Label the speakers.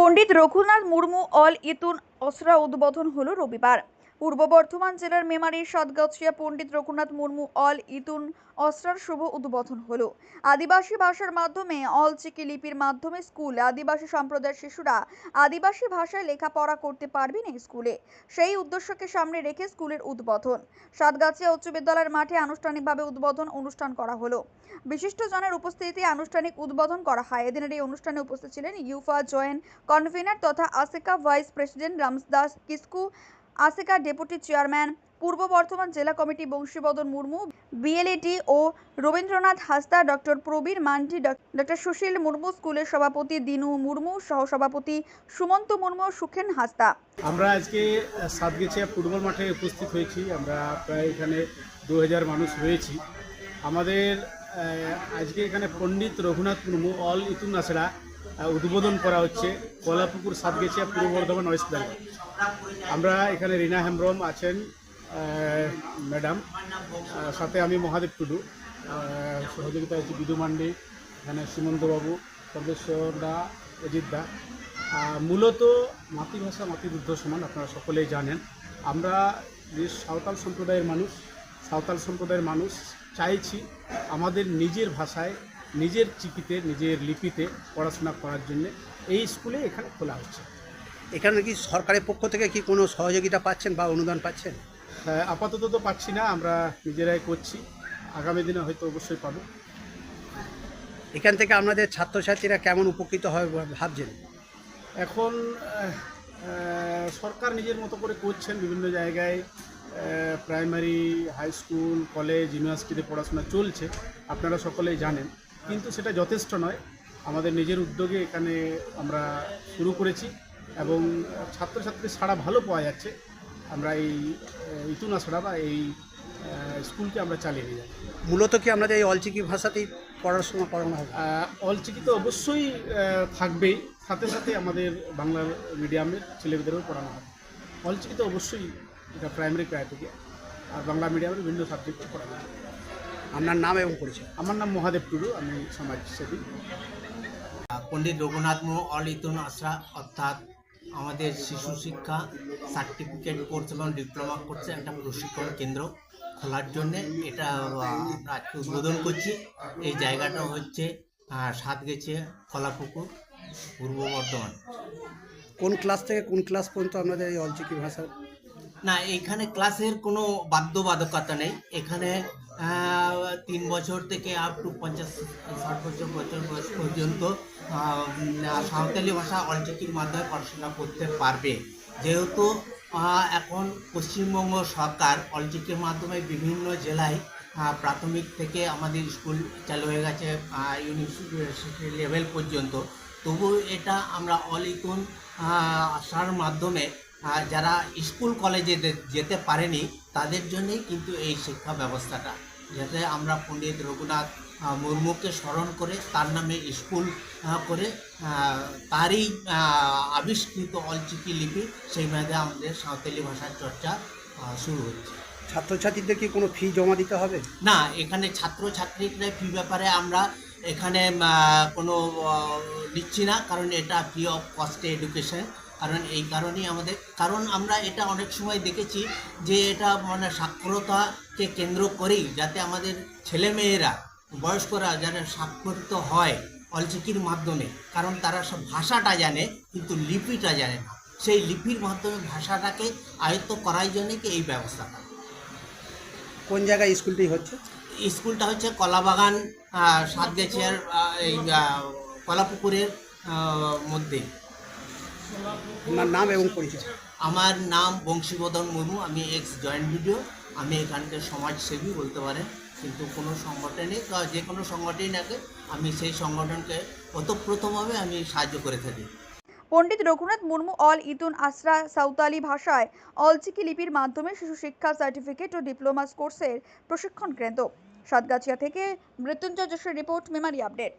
Speaker 1: পণ্ডিত Raghunath Murmu all Itun Asra উদ্বোধন হলো রবিবার। পূর্ব বর্ধমান জেলার মেমারির সাতগাছিয়া, পণ্ডিত রঘুনাথ মুর্মু, অল ইতুন অসরার শুভ উদ্বোধন হলো। আদিবাসী ভাষার মাধ্যমে অল চিকি লিপির মাধ্যমে স্কুল, আদিবাসী সম্প্রদায়ের শিশুরা আদিবাসী ভাষায় লেখাপড়া করতে পারবেন এই স্কুলে। সেই উদ্দেশ্যকে সামনে রেখে স্কুলের উদ্বোধন। সাতগাছিয়া উচ্চ বিদ্যালয়ের মাঠে আনুষ্ঠানিকভাবে উদ্বোধন অনুষ্ঠান করা হলো। বিশিষ্ট জনের উপস্থিতিতে আনুষ্ঠানিক উদ্বোধন করা হয়। এদিনের এই অনুষ্ঠানে উপস্থিত ছিলেন ইউফা জয়েন্ট কনভেনার তথা ASECA vice president Ramdas Kisku ASECA deputy chairman, পূর্ব বর্ধমান জেলা কমিটি বংশীবদন মুর্মু বিএলএটি ও রবীন্দ্রনাথ হাসদা ডক্টর প্রবীর মান্ডি ডক্টর সুশীল মুর্মু, স্কুলের সভাপতি দিনু মুর্মু, সহসভাপতি সুমন্ত মুর্মু, সুখেন হাসদা।
Speaker 2: আমরা আজকে সাতগেছিয়া ফুটবল মাঠে উপস্থিত হয়েছি। আমরা প্রায় এখানে দু হাজার মানুষ রয়েছি। আমাদের আজকে এখানে পণ্ডিত রঘুনাথ মুর্মু, অল ইতুন আসরা উদ্বোধন করা হচ্ছে কলাপুকুর সাতগেছিয়া পূর্ব বর্ধমান ওয়েস্ট বেঙ্গল। আমরা এখানে রিনা হেমব্রম আছেন ম্যাডাম সাথে আমি মহাদেব টুডু সহযোগিতা হচ্ছে বিদু মান্ডি, এখানে সীমন্তবাবু সর্বেশ্বর দা, অজিত দা। মূলত মাতৃভাষা মাতৃদুগ্ধ সমান, আপনারা সকলেই জানেন। আমরা যে সাঁওতাল সম্প্রদায়ের মানুষ, সাঁওতাল সম্প্রদায়ের মানুষ চাইছি আমাদের নিজের ভাষায়, নিজের চিকিতে নিজের লিপিতে পড়াশোনা করার জন্য। এই স্কুলে এখানে খোলা হচ্ছে।
Speaker 3: এখানে কি সরকারের পক্ষ থেকে কি কোনো সহযোগিতা পাচ্ছেন বা অনুদান পাচ্ছেন?
Speaker 2: হ্যাঁ, আপাতত তো পাচ্ছি না আমরা নিজেরাই করছি। আগামী দিনে হয়তো অবশ্যই পাবো।
Speaker 3: এখান থেকে আপনাদের ছাত্রছাত্রীরা কেমন উপকৃত হবে ভাবছেন?
Speaker 2: এখন সরকার নিজের মতো করে করছেন বিভিন্ন জায়গায়। প্রাইমারি হাই স্কুল কলেজ ইউনিভার্সিটিতে পড়াশোনা চলছে আপনারা সকলেই জানেন। কিন্তু সেটা যথেষ্ট নয়। আমাদের নিজের উদ্যোগে এখানে আমরা শুরু করেছি। এবং ছাত্রছাত্রীর সাড়া ভালো পাওয়া যাচ্ছে। আমরা এই ইতুন আছড়া বা এই স্কুলকে আমরা চালিয়ে নিয়ে যাই
Speaker 3: মূলত কি আপনাদের এই অলচিকি ভাষাতেই পড়াশোনা করানো হবে?
Speaker 2: অলচিকি তো অবশ্যই থাকবেই। সাথে সাথে আমাদের বাংলা মিডিয়ামের ছেলেমেয়েদেরও পড়ানো হবে। অলচিকি তো অবশ্যই এটা প্রাইমারি ক্রায় থেকে আর বাংলা মিডিয়ামের বিভিন্ন সাবজেক্টে পড়ানো হবে।
Speaker 3: আপনার নাম এবং পরিচয়?
Speaker 2: আমার নাম মহাদেব টুডু আমি সমাজসেবী।
Speaker 4: পণ্ডিত রঘুনাথ মুর্মু অল ইতুন আশ্রা অর্থাৎ আমাদের শিশু শিক্ষা সার্টিফিকেট কোর্স এবং ডিপ্লোমা কোর্সে একটা প্রশিক্ষণ কেন্দ্র খোলার জন্য এটা আজকে উদ্বোধন করছি। এই জায়গাটা হচ্ছে সাত গেছে কলাপুকুর পূর্ব বর্ধমান।
Speaker 3: কোন ক্লাস থেকে কোন ক্লাস পর্যন্ত আপনাদের এই অলচিকি ভাষা
Speaker 4: না, এখানে ক্লাসের কোনো বাধ্যবাধকতা নেই। এখানে তিন বছর থেকে আপ টু পঞ্চাশ, ষাট বছর বছর বয়স পর্যন্ত সাঁওতালি ভাষা অলচিকির মাধ্যমে পড়াশোনা করতে পারবে। যেহেতু এখন পশ্চিমবঙ্গ সরকার অলচিকির মাধ্যমে বিভিন্ন জেলায় প্রাথমিক থেকে আমাদের স্কুল চালু হয়ে গেছে ইউনিভার্সিটি লেভেল পর্যন্ত। তবু এটা আমরা অলিকুন আসার মাধ্যমে যারা স্কুল কলেজে যেতে পারেনি তাদের জন্যই কিন্তু এই শিক্ষা ব্যবস্থাটা। যাতে আমরা পণ্ডিত রঘুনাথ মুর্মুকে স্মরণ করে তার নামে স্কুল করে তারই আবিষ্কৃত অলচিকি লিপি সেই মেয়াদে আমাদের সাঁওতালি ভাষার চর্চা শুরু হচ্ছে।
Speaker 3: ছাত্রছাত্রীদের কি কোনো ফি জমা দিতে হবে?
Speaker 4: না এখানে ছাত্রছাত্রীরা ফি ব্যাপারে আমরা এখানে কোনো নিচ্ছি না কারণ এটা ফ্রি অফ কস্টে এডুকেশন। কারণ এই কারণেই আমাদের কারণ আমরা এটা অনেক সময় দেখেছি যে এটা মানে সাক্ষরতাকে কেন্দ্র করেই যাতে আমাদের ছেলেমেয়েরা বয়স্করা যারা স্বাক্ষরিত হয় অলচিকির মাধ্যমে। কারণ তারা সব ভাষাটা জানে কিন্তু লিপিটা জানে না। সেই লিপির মাধ্যমে ভাষাটাকে আয়ত্ত করার জন্যে কি এই ব্যবস্থাটা?
Speaker 3: কোন জায়গায় স্কুলটি হচ্ছে?
Speaker 4: স্কুলটা হচ্ছে কলাবাগান সাতগাছিয়ার এই কলাপুকুরের মধ্যে।
Speaker 3: আপনার নাম এবং পরিচয়।
Speaker 4: আমার নাম বংশীবদন মুর্মু আমি এক্স জয়েন্ট ভিডিও আমি এখানকার সমাজসেবী বলতে পারেন। কিন্তু কোনো সংগঠনে বা যে কোনো সংগঠনই নাকি আমি সেই সংগঠনকে ওতপ্রোতভাবে আমি সাহায্য করে থাকি।
Speaker 1: পণ্ডিত রঘুনাথ মুর্মু অল ইতুন আসরা সাঁওতালি ভাষায় অলচিকি লিপির মাধ্যমে শিশু শিক্ষা সার্টিফিকেট ও ডিপ্লোমা কোর্সের প্রশিক্ষণ কেন্দ্র। সাতগাছিয়া থেকে মৃত্যুঞ্জয় যশের রিপোর্ট মেমারি আপডেট।